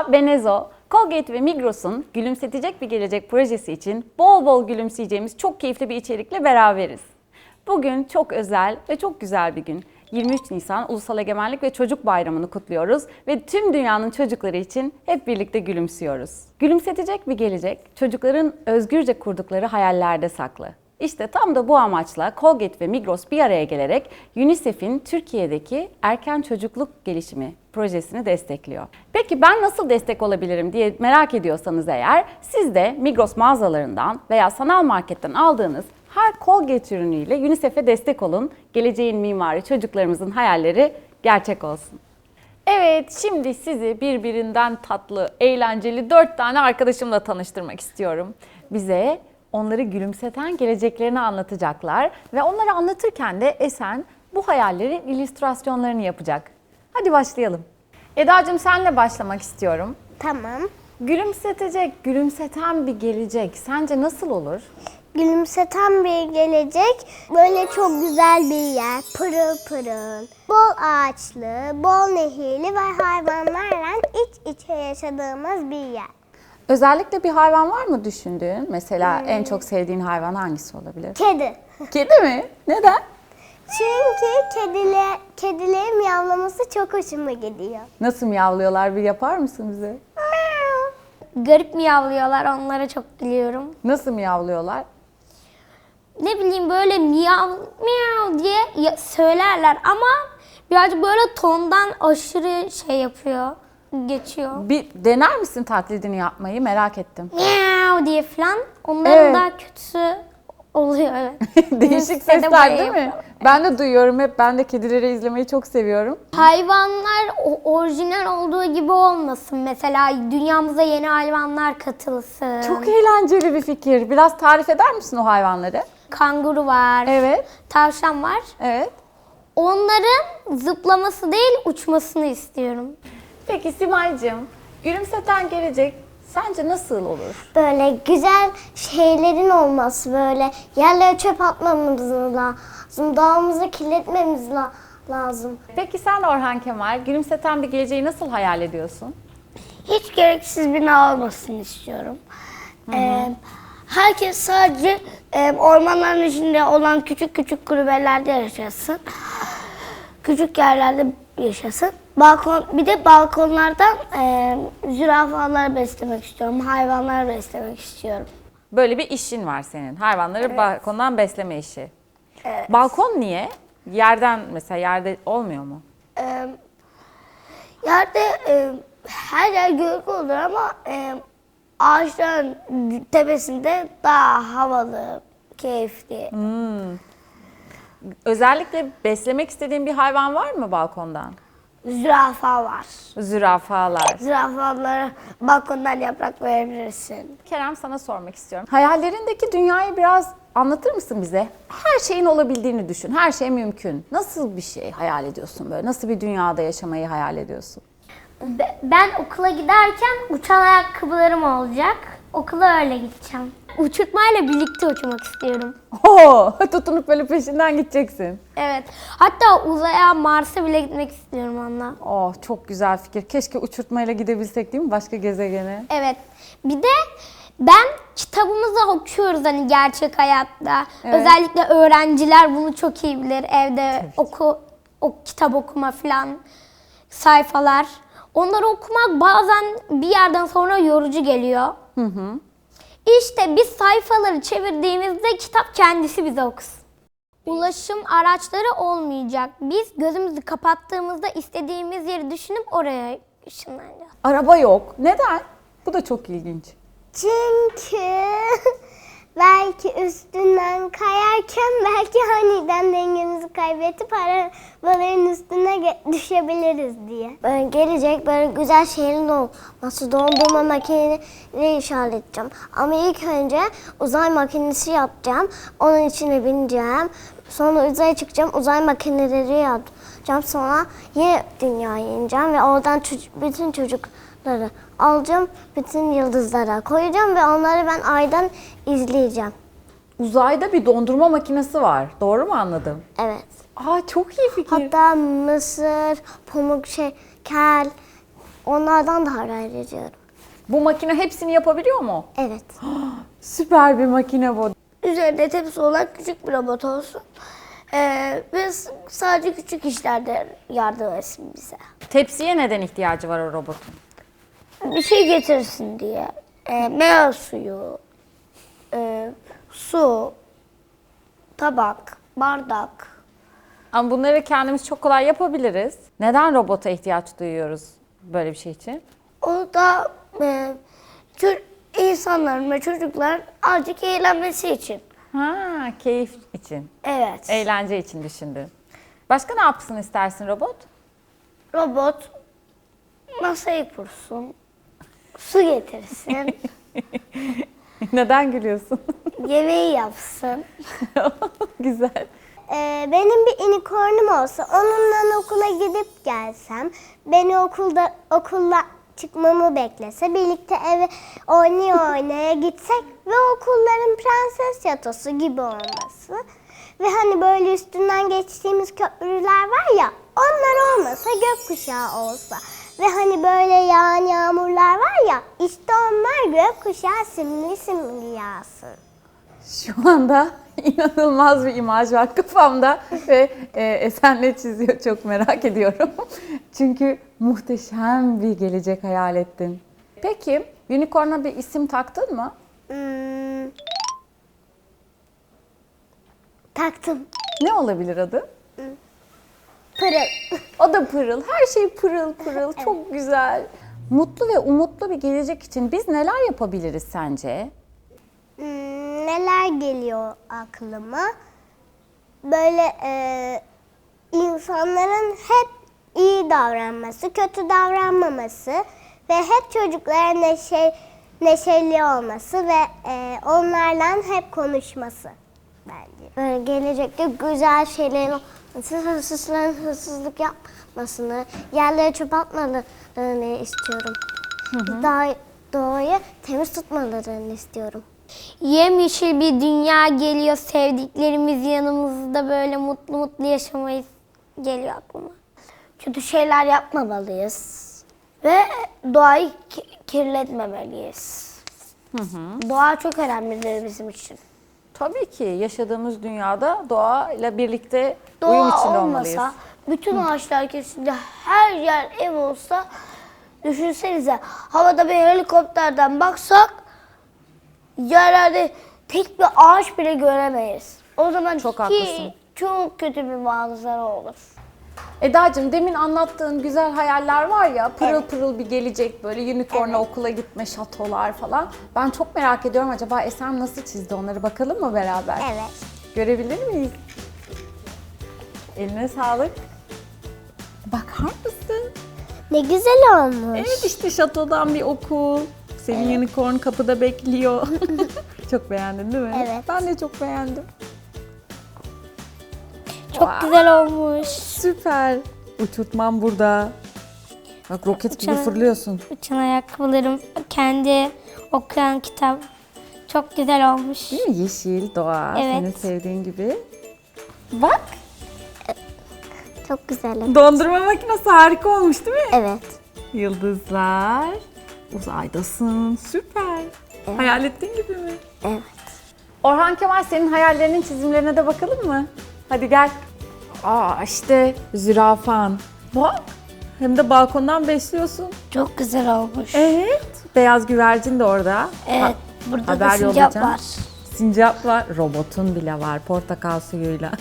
Merhaba ben Ezo. Colgate ve Migros'un Gülümsetecek Bir Gelecek projesi için bol bol gülümseyeceğimiz çok keyifli bir içerikle beraberiz. Bugün çok özel ve çok güzel bir gün. 23 Nisan Ulusal Egemenlik ve Çocuk Bayramı'nı kutluyoruz ve tüm dünyanın çocukları için hep birlikte gülümsüyoruz. Gülümsetecek bir gelecek çocukların özgürce kurdukları hayallerde saklı. İşte tam da bu amaçla Colgate ve Migros bir araya gelerek UNICEF'in Türkiye'deki erken çocukluk gelişimi projesini destekliyor. Peki ben nasıl destek olabilirim diye merak ediyorsanız eğer siz de Migros mağazalarından veya sanal marketten aldığınız her Colgate ürünüyle UNICEF'e destek olun. Geleceğin mimarı çocuklarımızın hayalleri gerçek olsun. Evet, şimdi sizi birbirinden tatlı, eğlenceli dört tane arkadaşımla tanıştırmak istiyorum. Bize onları gülümseten geleceklerini anlatacaklar ve onları anlatırken de Esen bu hayallerin illüstrasyonlarını yapacak. Hadi başlayalım. Eda'cığım senle başlamak istiyorum. Tamam. Gülümsetecek, gülümseten bir gelecek sence nasıl olur? Gülümseten bir gelecek. Böyle çok güzel bir yer. Pırıl pırıl. Bol ağaçlı, bol nehirli ve hayvanlarla iç içe yaşadığımız bir yer. Özellikle bir hayvan var mı düşündüğün? Mesela en çok sevdiğin hayvan hangisi olabilir? Kedi. Kedi mi? Neden? Çünkü kedile, kedilerin miyavlaması çok hoşuma gidiyor. Nasıl miyavlıyorlar bir yapar mısın bize? Garip miyavlıyorlar onlara çok gülüyorum. Nasıl miyavlıyorlar? Ne bileyim böyle miyav miyav diye ya- söylerler ama birazcık böyle tondan aşırı şey yapıyor. Geçiyor. Bir dener misin taklidini yapmayı merak ettim. Miyav diye falan. Onların Evet. daha kötüsü oluyor evet. Değişik sesler buraya değil mi? yapıyorum. Ben de duyuyorum hep. Ben de kedileri izlemeyi çok seviyorum. Hayvanlar orijinal olduğu gibi olmasın. Mesela dünyamıza yeni hayvanlar katılsın. Çok eğlenceli bir fikir. Biraz tarif eder misin o hayvanları? Kanguru var. Evet. Tavşan var. Evet. Onların zıplaması değil uçmasını istiyorum. Peki Simay'cığım, gülümseten gelecek sence nasıl olur? Böyle güzel şeylerin olması böyle yerlere çöp atmamız lazım. Doğamızı kirletmemiz la- lazım. Peki sen Orhan Kemal, gülümseten bir geleceği nasıl hayal ediyorsun? hiç gereksiz bina olmasını istiyorum. Ee, herkes sadece e, ormanların içinde olan küçük küçük kulübelerde yaşasın. Küçük yerlerde yaşasın. Balkon bir de balkonlardan e, zürafaları beslemek istiyorum. Hayvanları beslemek istiyorum. Böyle bir işin var senin. Hayvanları balkondan besleme işi. Balkon niye? Yerden mesela yerde olmuyor mu? Ee, yerde e, her yer gölge olur ama e, ağaçların tepesinde daha havalı, keyifli. Özellikle beslemek istediğin bir hayvan var mı balkondan? Zürafa var. Zürafalar. Zürafalara balkondan yaprak verebilirsin. Kerem sana sormak istiyorum. Hayallerindeki dünyayı biraz anlatır mısın bize? Her şeyin olabildiğini düşün. Her şey mümkün. Nasıl bir şey hayal ediyorsun böyle? Nasıl bir dünyada yaşamayı hayal ediyorsun? Be- Ben okula giderken uçan ayakkabılarım olacak. Okula öyle gideceğim. Uçurtmayla birlikte uçmak istiyorum. Oo, tutunup böyle peşinden gideceksin. Evet. Hatta uzaya, Mars'a bile gitmek istiyorum onunla. Oh, çok güzel fikir. Keşke uçurtmayla gidebilsek değil mi başka gezegene? Evet. Bir de ben kitabımızı okuyoruz hani gerçek hayatta. Özellikle öğrenciler bunu çok iyi bilir. Evde oku o kitap okuma falan sayfalar. Onları okumak bazen bir yerden sonra yorucu geliyor. İşte biz sayfaları çevirdiğimizde kitap kendisi bize okusun. Ulaşım araçları olmayacak. Biz gözümüzü kapattığımızda istediğimiz yeri düşünüp oraya ışınlanacağız. Araba yok. Neden? Bu da çok ilginç. Çünkü belki üstünden kayarken belki aniden dengemizi kaybedip arabaların üstüne düşebiliriz diye. Böyle gelecek böyle güzel şeylerin olması dondurma makineleri inşa edeceğim. Ama ilk önce uzay makinesi yapacağım. Onun içine bineceğim. Sonra uzaya çıkacağım. Uzay makineleri yapacağım. Sonra yine dünyaya ineceğim ve oradan çocuk- bütün çocukları alacağım. Bütün yıldızlara koyacağım ve onları ben aydan izleyeceğim. Uzayda bir dondurma makinesi var. Doğru mu anladım? Evet. Aa çok iyi fikir. Hatta mısır, pamuk şeker, Onlardan da hayal ediyorum. Bu makine hepsini yapabiliyor mu? Evet. Süper bir makine bu. Üzerinde tepsi olan küçük bir robot olsun. Ee, s- sadece küçük işlerde yardım etsin bize. Tepsiye neden ihtiyacı var o robotun? Bir şey getirsin diye. Ee, meyve suyu, su, tabak, bardak. Ama bunları kendimiz çok kolay yapabiliriz. Neden robota ihtiyaç duyuyoruz böyle bir şey için? O da e, çö- insanların ve çocukların azıcık eğlenmesi için. Ha, keyif için, Evet. eğlence için düşündün. Başka ne yapsın istersin robot? Robot masayı kursun, su getirsin, Neden gülüyorsun? yemeği yapsın. Güzel. Ee, benim bir unicornum olsa onunla okula gidip gelsem, beni okulda okulla çıkmamı beklese, birlikte eve oynaya oynaya gitsek ve okulların prenses yatosu gibi olması ve hani böyle üstünden geçtiğimiz köprüler var ya, onlar olmasa gökkuşağı olsa ve hani böyle yağan yağmurlar var ya, işte onlar gökkuşağı simli simli yağsın. Şu anda inanılmaz bir imaj var kafamda ve e, Esen ne çiziyor çok merak ediyorum. Çünkü muhteşem bir gelecek hayal ettin. Peki unicorn'a bir isim taktın mı? Hmm. Taktım. Ne olabilir adı? Pırıl. O da pırıl. Her şey pırıl pırıl. Çok güzel. Mutlu ve umutlu bir gelecek için biz neler yapabiliriz sence? Hmm, neler geliyor aklıma? Böyle e, insanların hep iyi davranması, kötü davranmaması ve hep çocuklara neşe, neşeli olması ve e, onlarla hep konuşması bence. Böyle gelecekte güzel şeylerin olması, hırsızların hırsızlık yapmasını, yerlere çöp atmalarını istiyorum. Daha doğayı temiz tutmalarını istiyorum. Yemyeşil bir dünya geliyor. Sevdiklerimiz yanımızda böyle mutlu mutlu yaşamayı geliyor aklıma. Kötü şeyler yapmamalıyız. Ve doğayı ki- kirletmemeliyiz. Doğa çok önemlidir bizim için. Tabii ki yaşadığımız dünyada doğayla birlikte uyum Doğa içinde olmasa, olmalıyız. bütün ağaçlar kesildi, her yer ev olsa, düşünsenize havada bir helikopterden baksak, yerlerde tek bir ağaç bile göremeyiz. O zaman Çok ki- haklısın. çok kötü bir manzara olur. Eda'cığım demin anlattığın güzel hayaller var ya pırıl pırıl bir gelecek böyle unicorn'a okula gitme şatolar falan. Ben çok merak ediyorum acaba Esen nasıl çizdi onları bakalım mı beraber? Evet. Görebilir miyiz? Eline sağlık. Bakar mısın? Ne güzel olmuş. Evet işte şatodan bir okul. Senin unicorn kapıda bekliyor. çok beğendin değil mi? Evet. Ben de çok beğendim. Çok güzel olmuş. Süper. Uçurtmam burada. Bak roket gibi Uçan- fırlıyorsun. Uçan ayakkabılarım, kendi okuyan kitap. Çok güzel olmuş. Değil mi? Yeşil, doğa, Evet. senin sevdiğin gibi. Bak, Çok güzel. dondurma makinesi harika olmuş değil mi? Evet. Yıldızlar, uzaydasın, süper. Hayal ettiğin gibi mi? Evet. Orhan Kemal senin hayallerinin çizimlerine de bakalım mı? Hadi gel. Aa işte zürafan. Bak, hem de balkondan besliyorsun. Çok güzel olmuş. Evet, beyaz güvercin de orada. Evet, Ha- burada haber da sincap yollayacağım. var. Sincap var, robotun bile var portakal suyuyla.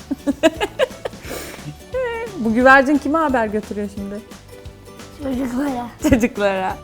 Bu güvercin kime haber götürüyor şimdi? Çocuklara. Çocuklara.